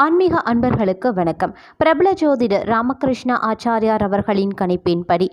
ஆன்மீக அன்பர்களுக்கு வணக்கம். பிரபல ஜோதிடர் ராமகிருஷ்ண ஆச்சாரியார் அவர்களின் கணிப்பின்படி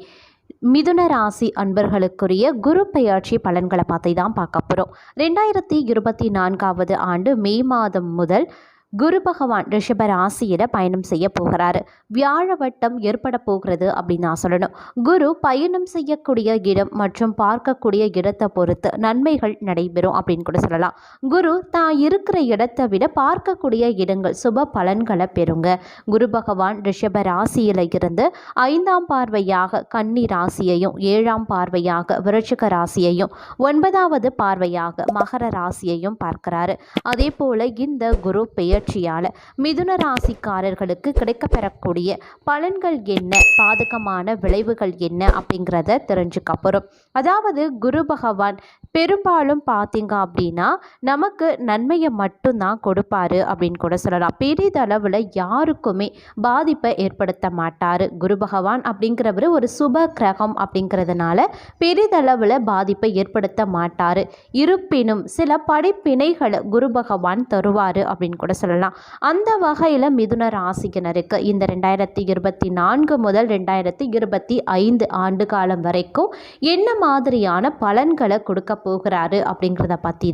மிதுன ராசி அன்பர்களுக்குரிய குரு பெயர்ச்சி பலன்களை பார்த்து தான் பார்க்க போகிறோம் ரெண்டாயிரத்தி இருபத்தி நான்காவது ஆண்டு மே மாதம் முதல் குரு பகவான் ரிஷப ராசியில் பயணம் செய்ய போகிறாரு. வியாழ வட்டம் ஏற்பட போகிறது அப்படின்னு நான் சொல்லணும். குரு பயணம் செய்யக்கூடிய இடம் மற்றும் பார்க்கக்கூடிய இடத்தை பொறுத்து நன்மைகள் நடைபெறும் அப்படின்னு கூட சொல்லலாம். குரு தான் இருக்கிற இடத்தை விட பார்க்கக்கூடிய இடங்கள் சுப பலன்களை பெறுங்க. குரு பகவான் ரிஷப ராசியில் இருந்து ஐந்தாம் பார்வையாக கன்னி ராசியையும் ஏழாம் பார்வையாக விருட்சிக ராசியையும் ஒன்பதாவது பார்வையாக மகர ராசியையும் பார்க்கிறாரு. அதே போல இந்த குரு பெயர்ச்சியால மிதுன ராசிக்காரர்களுக்கு கிடைக்கப்பெறக்கூடிய பலன்கள் என்ன? பாதகமான விளைவுகள் என்ன? அப்படிங்கிறத தெரிஞ்சுக்க போகிறோம் அதாவது குரு பகவான் பெரும்பாலும் பார்த்தீங்க அப்படின்னா நமக்கு நன்மையை மட்டும்தான் கொடுப்பாரு அப்படின்னு கூட சொல்லலாம். பெரிதளவில் யாருக்குமே பாதிப்பை ஏற்படுத்த மாட்டார். குரு பகவான் அப்படிங்கிறவர் ஒரு சுப கிரகம் அப்படிங்கிறதுனால பெரிதளவில் பாதிப்பை ஏற்படுத்த மாட்டார். இருப்பினும் சில படிப்பினைகளை குரு பகவான் தருவார் அப்படின்னு கூட சொல்லலாம். அந்த வகையில் மிதுன ராசிக்கினருக்கு இந்த ரெண்டாயிரத்தி இருபத்தி நான்கு முதல் ரெண்டாயிரத்தி இருபத்தி ஐந்து ஆண்டு காலம் வரைக்கும் என்ன மாதிரியான பலன்களை கொடுக்க போகிறாரு அப்படிங்கிறத பற்றி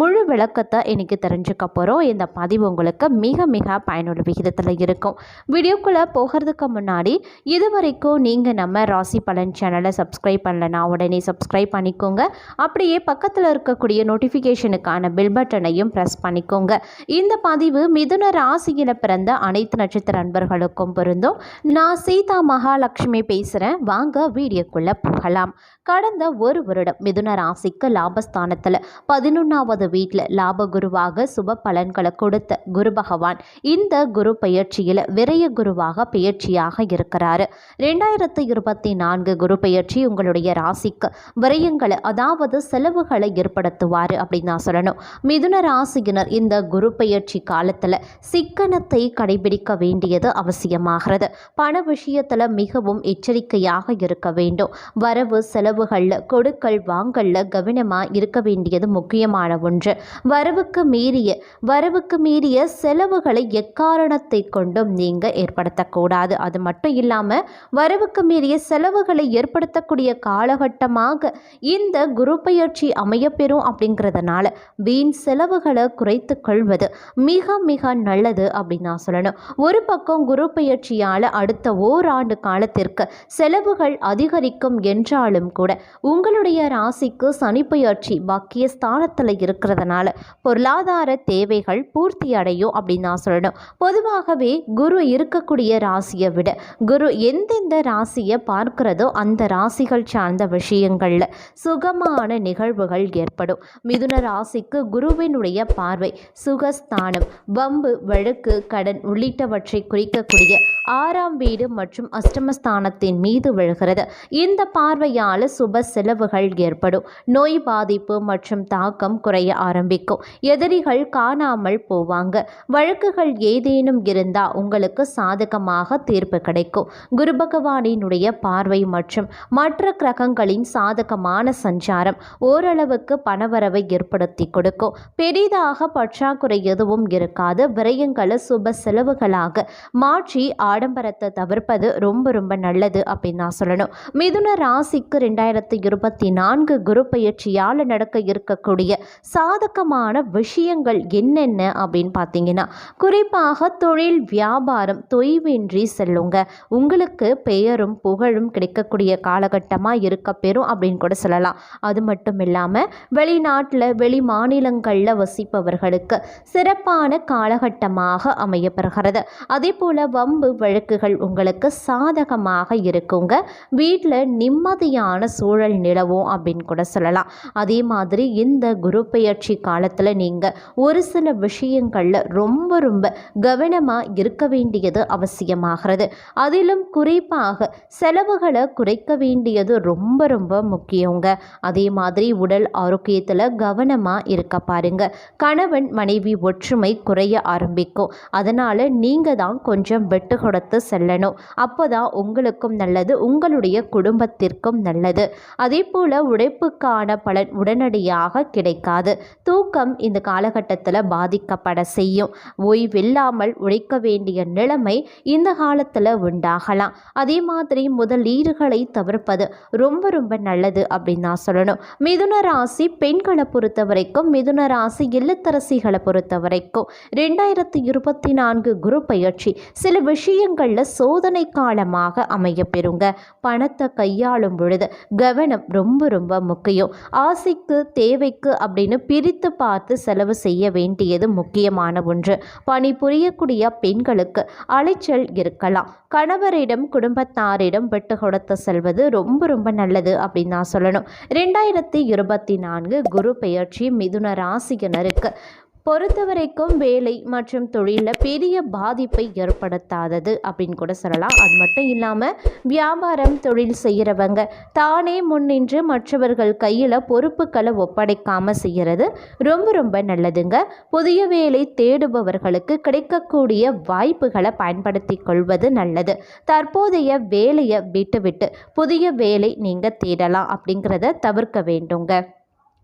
முழு விளக்கத்தை இன்றைக்கி தெரிஞ்சுக்க போகிறோம் இந்த பதிவு உங்களுக்கு மிக மிக பயனுள்ள விகிதத்தில் இருக்கும். வீடியோக்குள்ளே போகிறதுக்கு முன்னாடி இது வரைக்கும் நீங்கள் நம்ம ராசி பலன் சேனலை சப்ஸ்கிரைப் பண்ணலனா உடனே சப்ஸ்கிரைப் பண்ணிக்கோங்க. அப்படியே பக்கத்தில் இருக்கக்கூடிய நோட்டிஃபிகேஷனுக்கான பில் பட்டனையும் ப்ரெஸ் பண்ணிக்கோங்க. இந்த பதிவு மிதுன ராசியில் பிறந்த அனைத்து நட்சத்திர அன்பர்களுக்கும் பொருந்தும். நான் சீதா மகாலட்சுமி பேசுகிறேன் வாங்க வீடியோக்குள்ளே போகலாம். கடந்த ஒரு வருடம் மிதுன ராசிக்கு லாபஸ்தானத்தில் பதினொன்றாவது வீட்டில் லாபகுருவாக சுப பலன்களை கொடுத்த குரு பகவான். இந்த குரு பெயர்ச்சியில் விரைய குருவாக பெயர்ச்சியாக இருக்கிறாரு. ரெண்டாயிரத்து இருபத்தி நான்கு குரு பெயர்ச்சி உங்களுடைய ராசிக்கு விரயங்களை அதாவது செலவுகளை ஏற்படுத்துவார் அப்படின்னு நான் சொல்லணும். மிதுன ராசியினர் இந்த குரு பெயர்ச்சி காலத்தில் சிக்கனத்தை கடைபிடிக்க வேண்டியது அவசியமாகிறது. பண விஷயத்தில் மிகவும் எச்சரிக்கையாக இருக்க வேண்டும். வரவு செலவுகளில் கொடுக்கல் வாங்கல்ல கவனமாக இருக்க வேண்டியது முக்கியமான ஒன்று. வரவுக்கு மீறிய வரவுக்கு மீறிய செலவுகளை எக்காரணத்தை கொண்டும் நீங்கள் ஏற்படுத்தக்கூடாது. அது மட்டும் இல்லாமல் வரவுக்கு மீறிய செலவுகளை ஏற்படுத்தக்கூடிய காலகட்டமாக இந்த குரு பயிற்சி அமையப்பெறும் அப்படிங்கிறதுனால வீண் செலவுகளை குறைத்து கொள்வது மிக மிக நல்லது அப்படின்னு நான் சொல்லணும். ஒரு பக்கம் குரு பயிற்சியால் அடுத்த ஓராண்டு காலத்திற்கு செலவுகள் அதிகரிக்கும் என்றாலும் கூட உங்களுடைய ராசிக்கு சனி பயிற்சி பாக்கிய ஸ்தானத்தில் இருக்கிறதுனால பொருளாதார தேவைகள் பூர்த்தி அடையும் அப்படின்னு நான் சொல்லணும். பொதுவாகவே குரு இருக்கக்கூடிய ராசியை விட குரு எந்தெந்த ராசியை பார்க்கிறதோ அந்த ராசிகள் சார்ந்த விஷயங்களில் சுகமான நிகழ்வுகள் ஏற்படும். மிதுன ராசிக்கு குருவினுடைய பார்வை சுகஸ்தானம் வம்பு வழக்கு கடன் உள்ளிட்டவற்றை குறிக்கக்கூடிய ஆறாம் வீடு மற்றும் அஷ்டமஸ்தானத்தின் மீது விழுகிறது. இந்த பார்வையால் சுப செலவுகள் ஏற்படும். நோய் பாதிப்பு மற்றும் தாக்கம் குறைய ஆரம்பிக்கும். எதிரிகள் காணாமல் போவாங்க. வழக்குகள் ஏதேனும் இருந்தால் உங்களுக்கு சாதகமாக தீர்ப்பு கிடைக்கும். குரு பகவானினுடைய பார்வை மற்றும் மற்ற கிரகங்களின் சாதகமான சஞ்சாரம் ஓரளவுக்கு பணவரவை ஏற்படுத்தி கொடுக்கும். பெரிதாக பற்றாக்குறை எதுவும் இருக்காது. விரயங்களை சுப செலவுகளாக மாற்றி ஆடம்பரத்தை தவிர்ப்பது ரொம்ப ரொம்ப நல்லது அப்படின்னு நான் சொல்லணும். மிதுன ராசிக்கு ரெண்டாயிரத்தி இருபத்தி நான்கு குரு பயிற்சியால் நடக்க இருக்கக்கூடிய சாதகமான விஷயங்கள் என்னென்ன அப்படின்னு பார்த்தீங்கன்னா குறிப்பாக தொழில் வியாபாரம் தொய்வின்றி செல்லுங்க. உங்களுக்கு பெயரும் புகழும் கிடைக்கக்கூடிய காலகட்டமாக இருக்க பெறும் அப்படின்னு கூட சொல்லலாம். அது மட்டும் இல்லாமல் வெளிநாட்டில் வெளி மாநிலங்களில் வசிப்பவர்களுக்கு சிறப்பான காலகட்டமாக அமையப்பெறுகிறது. அதே போல் வம்பு வழக்குகள் உங்களுக்கு சாதகமாக இருக்குங்க. வீட்டில் நிம்மதியான சூழல் நிலவும் அப்படின்னு கூட சொல்லலாம். அதே மாதிரி இந்த குரு பெயர்ச்சி காலத்தில் நீங்கள் ஒரு சில விஷயங்களில் ரொம்ப ரொம்ப கவனமாக இருக்க வேண்டியது அவசியமாகிறது. அதிலும் குறிப்பாக செலவுகளை குறைக்க வேண்டியது ரொம்ப ரொம்ப முக்கியங்க. அதே மாதிரி உடல் ஆரோக்கியத்தில் கவனமாக இருக்க பாருங்க. கணவன் மனைவி ஒற்றுமை குறைய ஆரம்பிக்கும். அதனால் நீங்கள் தான் கொஞ்சம் விட்டு கொடுத்து செல்லணும். அப்போ தான் உங்களுக்கும் நல்லது உங்களுடைய குடும்பத்திற்கும் நல்லது. அதே போல் உழைப்புக்கான பலன் உடனடியாக கிடைக்காது. தூக்கம் இந்த காலகட்டத்தில் பாதிக்கப்பட செய்யும். ஓய்வில்லாமல் உழைக்க வேண்டிய நிலைமை இந்த காலத்தில் உண்டாகலாம். அதே மாதிரி முதலீடுகளை தவிர்ப்பது ரொம்ப ரொம்ப நல்லது அப்படின்னு நான் சொல்லணும். மிதுன ராசி பெண்களை பொறுத்த வரைக்கும் மிதுன ராசி இல்லத்தரசிகளை பொறுத்த வரைக்கும் ரெண்டாயிரத்தி இருபத்தி நான்கு குரு பயிற்சி சில விஷயங்களில் சோதனை காலமாக அமைய பெறுங்க. பணத்தை கையாளும் பொழுது கவனம் ரொம்ப ரொம்ப முக்கியம். ஆசைக்கு தேவைக்கு அப்படின்னு பிரித்து பார்த்து செலவு செய்ய வேண்டியது முக்கியமான ஒன்று. பணிபுரியக்கூடிய பெண்களுக்கு அலைச்சல் இருக்கலாம். கணவரிடம் குடும்பத்தாரிடம் விட்டு கொடுத்து செல்வது ரொம்ப ரொம்ப நல்லது அப்படின்னு நான் சொல்லணும். ரெண்டாயிரத்தி இருபத்தி நான்கு குரு பெயர்ச்சி மிதுன ராசியினருக்கு. பொறுத்தவரைக்கும் வேலை மற்றும் தொழிலில் பெரிய பாதிப்பை ஏற்படுத்தாதது அப்படின்னு கூட சொல்லலாம். அது மட்டும் இல்லாமல் வியாபாரம் தொழில் செய்கிறவங்க தானே முன்னின்று மற்றவர்கள் கையில் பொறுப்புகளை ஒப்படைக்காமல் செய்கிறது ரொம்ப ரொம்ப நல்லதுங்க. புதிய வேலை தேடுபவர்களுக்கு கிடைக்கக்கூடிய வாய்ப்புகளை பயன்படுத்தி கொள்வது நல்லது. தற்போதைய வேலையை விட்டுவிட்டு புதிய வேலை நீங்கள் தேடலாம் அப்படிங்கிறத தவிர்க்க வேண்டுங்க.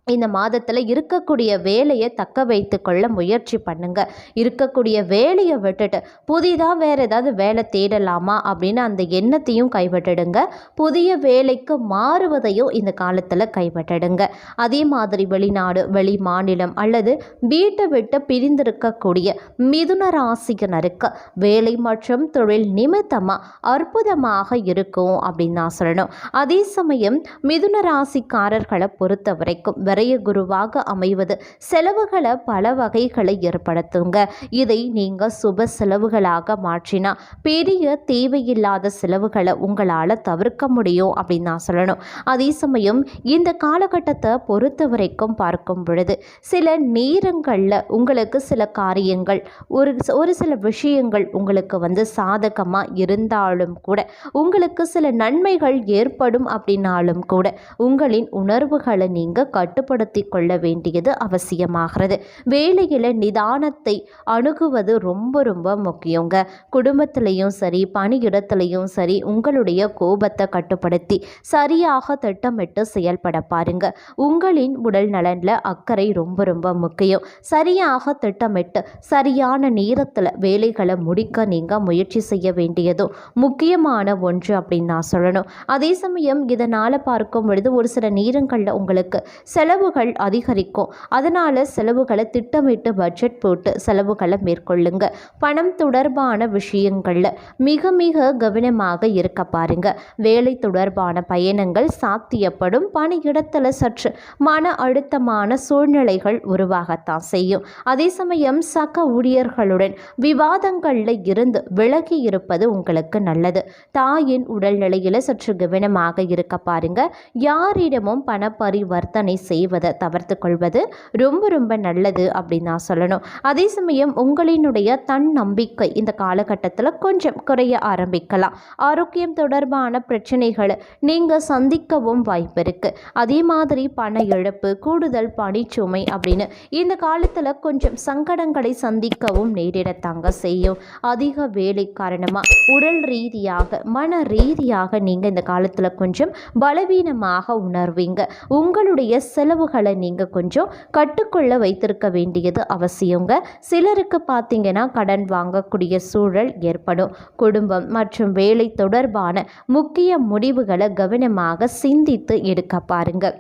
இந்த மாதத்தில் இருக்கக்கூடிய வேலையை தக்க வைத்து கொள்ள முயற்சி பண்ணுங்க. இருக்கக்கூடிய வேலையை விட்டுட்டு புதிதாக வேறு ஏதாவது வேலை தேடலாமா? அப்படின்னு அந்த எண்ணத்தையும் கைவிட்டுடுங்க. புதிய வேலைக்கு மாறுவதையும் இந்த காலத்தில் கைவிட்டுடுங்க. அதே மாதிரி வெளிநாடு வெளி மாநிலம் அல்லது வீட்டை விட்டு பிரிந்திருக்கக்கூடிய மிதுன ராசியினருக்கு வேலை மற்றும் தொழில் நிமித்தமாக அற்புதமாக இருக்கும் அப்படின்னு நான் சொல்லணும். அதே சமயம் மிதுன ராசிக்காரர்களை பொறுத்த வரைக்கும் நிறைய குருவாக அமைவது. செலவுகளை பல வகைகளை ஏற்படுத்துங்க. இதை நீங்கள் சுப செலவுகளாக மாற்றினா பெரிய தேவையில்லாத செலவுகளை உங்களால் தவிர்க்க முடியும் அப்படின்னு நான் சொல்லணும். அதே சமயம் இந்த காலகட்டத்தை பொறுத்த வரைக்கும் பார்க்கும் பொழுது சில நேரங்களில் உங்களுக்கு சில காரியங்கள் ஒரு ஒரு சில விஷயங்கள் உங்களுக்கு வந்து சாதகமாக இருந்தாலும் கூட உங்களுக்கு சில நன்மைகள் ஏற்படும் அப்படின்னாலும் கூட உங்களின் உணர்வுகளை நீங்கள் கட்டு கட்டுப்படுத்தி கொள்ள வேண்டியது அவசியமாகிறது. வேலையில் நிதானத்தை அணுகுவது ரொம்ப ரொம்ப முக்கியங்க. குடும்பத்திலையும் சரி பணியிடத்திலையும் சரி உங்களுடைய கோபத்தை கட்டுப்படுத்தி சரியாக திட்டமிட்டு செயல்பட பாருங்க. உங்களின் உடல் நலனில் அக்கறை ரொம்ப ரொம்ப முக்கியம். சரியாக திட்டமிட்டு சரியான நேரத்தில் வேலைகளை முடிக்க நீங்கள் முயற்சி செய்ய வேண்டியதும் முக்கியமான ஒன்று அப்படின்னு நான் சொல்லணும். அதே சமயம் இதனால் பார்க்கும் பொழுது ஒரு சில நேரங்களில் உங்களுக்கு செலவு செலவுகள் அதிகரிக்கும். அதனால் செலவுகளை திட்டமிட்டு பட்ஜெட் போட்டு செலவுகளை மேற்கொள்ளுங்க. பணம் தொடர்பான விஷயங்களில் மிக மிக கவனமாக இருக்க பாருங்க. வேலை தொடர்பான பயணங்கள் சாத்தியப்படும். பணியிடத்தில் சற்று மன அழுத்தமான சூழ்நிலைகள் உருவாகத்தான் செய்யும். அதே சமயம் சக ஊழியர்களுடன் விவாதங்களில் இருந்து விலகி இருப்பது உங்களுக்கு நல்லது. தாயின் உடல்நிலையில் சற்று கவனமாக இருக்க பாருங்க. யாரிடமும் பண பரிவர்த்தனை செய்ய செய்வதை தவிர்த்து கொள்வது ரொம்ப ரொம்ப நல்லது அப்படின்னு நான் சொல்லணும். அதே சமயம் உங்களினுடைய தன் நம்பிக்கை இந்த காலகட்டத்தில் கொஞ்சம் குறைய ஆரம்பிக்கலாம். ஆரோக்கியம் தொடர்பான பிரச்சனைகளை நீங்கள் சந்திக்கவும் வாய்ப்பு இருக்குது அதே மாதிரி பண இழப்பு கூடுதல் பணிச்சுமை அப்படின்னு இந்த காலத்தில் கொஞ்சம் சங்கடங்களை சந்திக்கவும் நேரிடத்தாங்க செய்யும். அதிக வேலை காரணமாக உடல் ரீதியாக மன ரீதியாக நீங்கள் இந்த காலத்தில் கொஞ்சம் பலவீனமாக உணர்வீங்க. உங்களுடைய செல் செலவுகளை நீங்கள் கொஞ்சம் கட்டுக்குள்ளே வைத்திருக்க வேண்டியது அவசியங்க. சிலருக்கு பார்த்தீங்கன்னா கடன் வாங்கக்கூடிய சூழல் ஏற்படும். குடும்பம் மற்றும் வேலை தொடர்பான முக்கிய முடிவுகளை கவனமாக சிந்தித்து எடுக்க பாருங்கள்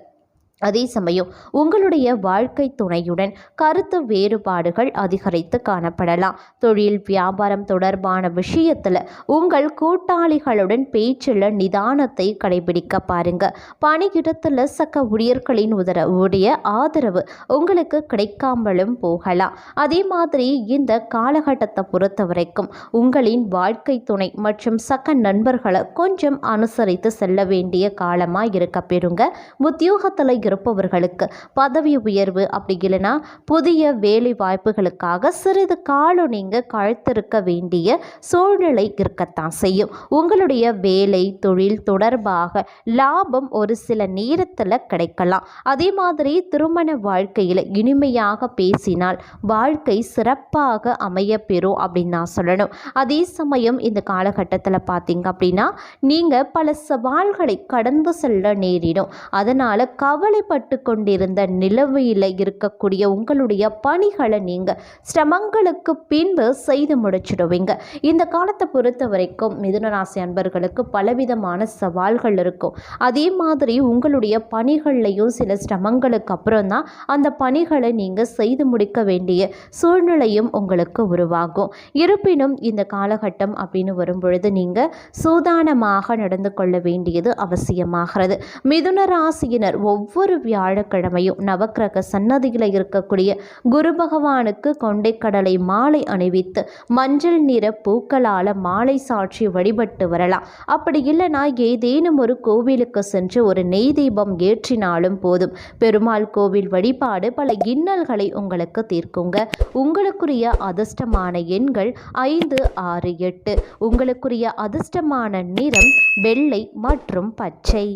அதே சமயம் உங்களுடைய வாழ்க்கை துணையுடன் கருத்து வேறுபாடுகள் அதிகரித்து காணப்படலாம். தொழில் வியாபாரம் தொடர்பான விஷயத்தில் உங்கள் கூட்டாளிகளுடன் பேச்சில் நிதானத்தை கடைபிடிக்க பாருங்க. பணியிடத்தில் சக்க ஊழியர்களின் உதரவுடைய ஆதரவு உங்களுக்கு கிடைக்காமலும் போகலாம். அதே மாதிரி இந்த காலகட்டத்தை பொறுத்த வரைக்கும் உங்களின் வாழ்க்கை துணை மற்றும் சக்க நண்பர்களை கொஞ்சம் அனுசரித்து செல்ல வேண்டிய காலமாக இருக்க பெறுங்க. உத்தியோகத்தில் இருப்பவர்களுக்கு பதவி உயர்வு அப்படி இல்லைன்னா புதிய வேலை வாய்ப்புகளுக்காக சிறிது காலம் நீங்கள் கழுத்திருக்க வேண்டிய சூழ்நிலை இருக்கத்தான் செய்யும். உங்களுடைய வேலை தொழில் தொடர்பாக லாபம் ஒரு சில நேரத்தில் கிடைக்கலாம். அதே மாதிரி திருமண வாழ்க்கையில் இனிமையாக பேசினால் வாழ்க்கை சிறப்பாக அமைய பெறும் அப்படின்னு நான் சொல்லணும். அதே சமயம் இந்த காலகட்டத்தில் பார்த்தீங்க அப்படின்னா நீங்கள் பல சவால்களை கடந்து செல்ல நேரிடும். அதனால் கவலை கவலைப்பட்டு கொண்டிருந்த நிலவையில் இருக்கக்கூடிய உங்களுடைய பணிகளை நீங்கள் சிரமங்களுக்கு பின்பு செய்து முடிச்சிடுவீங்க. இந்த காலத்தை பொறுத்த வரைக்கும் மிதுனராசி அன்பர்களுக்கு பலவிதமான சவால்கள் இருக்கும். அதே மாதிரி உங்களுடைய பணிகள்லையும் சில சிரமங்களுக்கு அப்புறம் தான் அந்த பணிகளை நீங்கள் செய்து முடிக்க வேண்டிய சூழ்நிலையும் உங்களுக்கு உருவாகும். இருப்பினும் இந்த காலகட்டம் அப்படின்னு வரும்பொழுது நீங்கள் சூதானமாக நடந்து கொள்ள வேண்டியது அவசியமாகிறது. மிதுன ராசியினர் ஒவ்வொரு வியாழக்கிழமையும் நவக்கிரக சன்னதியில் இருக்கக்கூடிய குரு பகவானுக்கு கொண்டைக்கடலை மாலை அணிவித்து மஞ்சள் நிற பூக்களால் மாலை சாட்சி வழிபட்டு வரலாம். அப்படி இல்லைனா ஏதேனும் ஒரு கோவிலுக்கு சென்று ஒரு நெய் தீபம் ஏற்றினாலும் போதும். பெருமாள் கோவில் வழிபாடு பல இன்னல்களை உங்களுக்கு தீர்க்குங்க. உங்களுக்குரிய அதிர்ஷ்டமான எண்கள் ஐந்து ஆறு எட்டு. உங்களுக்குரிய அதிர்ஷ்டமான நிறம் வெள்ளை மற்றும் பச்சை.